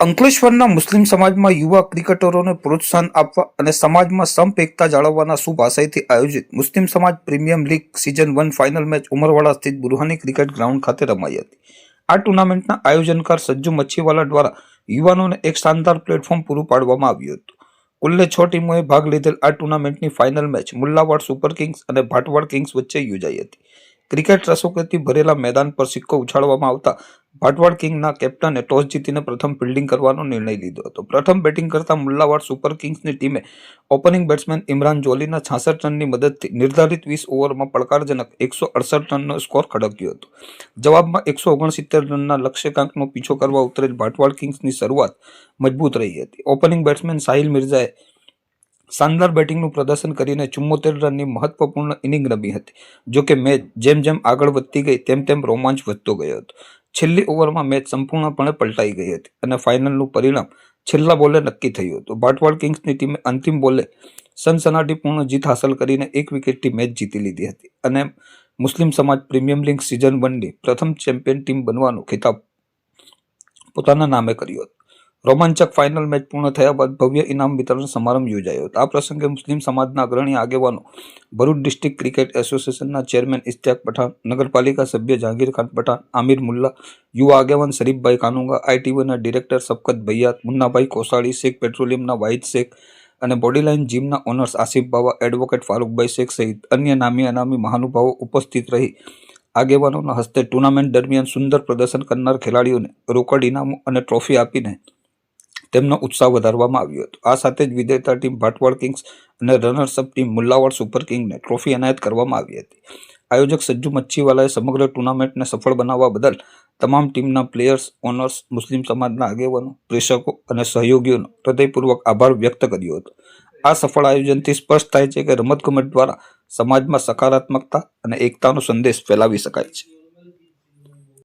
અંકલેશ્વરના મુસ્લિમ સમાજમાં યુવા ક્રિકેટરોને પ્રોત્સાહન આપવા અને સમાજમાં સંપ જાળવવાના શુભ આશયથી આયોજિત મુસ્લિમ સમાજ premium league season one final match Umarwada સ્થિત બુરહાની ક્રિકેટ ગ્રાઉન્ડ ખાતે રમાઈ હતી. આ ટુર્નામેન્ટના આયોજનકાર સજ્જુ મચ્છીવાલા દ્વારા યુવાનોને એક શાનદાર પ્લેટફોર્મ પૂરું પાડવામાં આવ્યું હતું. કુલ્લે છ ટીમોએ ભાગ લીધેલ આ ટુર્નામેન્ટની final match Mullawad super kings અને ભાટવાડ કિંગ્સ વચ્ચે યોજાઈ હતી. ક્રિકેટ રસોકેથી ભરેલા મેદાન પર સિક્કો ઉછાળવામાં આવતા ભાટવાડ કિંગના કેપ્ટને ટોસ જીતીને પ્રથમ ફિલ્ડિંગ કરવાનો નિર્ણય લીધો હતો. પ્રથમ બેટિંગ કરતા મુલ્લાવાડ સુપર કિંગ્સની ટીમે ઓપનિંગ બેટ્સમેન ઇમરાન જોલીના છાસઠ રનની મદદથી નિર્ધારિત વીસ ઓવરમાં પડકારજનક એકસો અડસઠ રનનો સ્કોર ખડક્યો હતો. જવાબમાં એકસો ઓગણસિત્તેર રનના લક્ષ્યાંકનો પીછો કરવા ઉતરેલ ભાટવાડ કિંગ્સની શરૂઆત મજબૂત રહી હતી. ઓપનિંગ બેટ્સમેન સાહિલ મિર્ઝાએ શાનદાર બેટિંગનું પ્રદર્શન કરીને ચુમ્મોતેર રનની મહત્વપૂર્ણ ઇનિંગ રમી હતી. જો કે મેચ જેમ જેમ આગળ વધતી ગઈ તેમ તેમ રોમાંચ વધતો ગયો હતો. છેલ્લી ઓવરમાં મેચ સંપૂર્ણપણે પલટાઈ ગઈ હતી અને ફાઇનલનું પરિણામ છેલ્લા બોલે નક્કી થયું હતું. ભાટવાડ કિંગ્સની ટીમે અંતિમ બોલે સનસનાટીપૂર્ણ જીત હાંસલ કરીને એક વિકેટથી મેચ જીતી લીધી હતી અને મુસ્લિમ સમાજ પ્રીમિયમ લીગ સિઝન વનની પ્રથમ ચેમ્પિયન ટીમ બનવાનો ખિતાબ પોતાના નામે કર્યો હતો. રોમાંચક ફાઇનલ મેચ પૂર્ણ થયા બાદ ભવ્ય ઇનામ વિતરણ સમારંભ યોજાયો. હતો આ પ્રસંગે મુસ્લિમ સમાજના અગ્રણી આગેવાનો ભરૂચ ડિસ્ટ્રિક્ટ ક્રિકેટ એસોસિએશનના ચેરમેન ઇશ્તિયાક પઠાણ, નગરપાલિકા સભ્ય જહાંગીર ખાન પઠાણ, આમિર મુલ્લા, યુવા આગેવાન શરીફભાઈ કાનુંગા આઈટીયુના ડિરેક્ટર સબકત ભૈયાત, મુન્નાભાઈ કોસાળી, શેખ પેટ્રોલિયમના વાહિદ શેખ અને બોડીલાઇન જીમના ઓનર્સ આસિફ બાવા એડવોકેટ ફારૂકભાઈ શેખ સહિત અન્ય નામી અનામી મહાનુભાવો ઉપસ્થિત રહી આગેવાનોના હસ્તે ટુર્નામેન્ટ દરમિયાન સુંદર પ્રદર્શન કરનાર ખેલાડીઓને રોકડ ઇનામો અને ટ્રોફી આપીને તેમનો ઉત્સાહ વધારવામાં આવ્યો હતો. આ સાથે જ વિજેતા ટીમ ભાટવાડ કિંગ્સ અને runners up team Mullawad super કિંગને trophy એનાયત કરવામાં આવી હતી. આયોજક સજ્જુ મચ્છીવાલાએ સમગ્ર ટુર્નામેન્ટને સફળ બનાવવા બદલ તમામ ટીમના પ્લેયર્સ, ઓનર્સ, મુસ્લિમ સમાજના આગેવાનો, પ્રેક્ષકો અને સહયોગીઓનો હૃદયપૂર્વક આભાર વ્યક્ત કર્યો હતો. આ સફળ આયોજનથી સ્પષ્ટ થાય છે કે રમતગમત દ્વારા સમાજમાં સકારાત્મકતા અને એકતાનો સંદેશ ફેલાવી શકાય છે.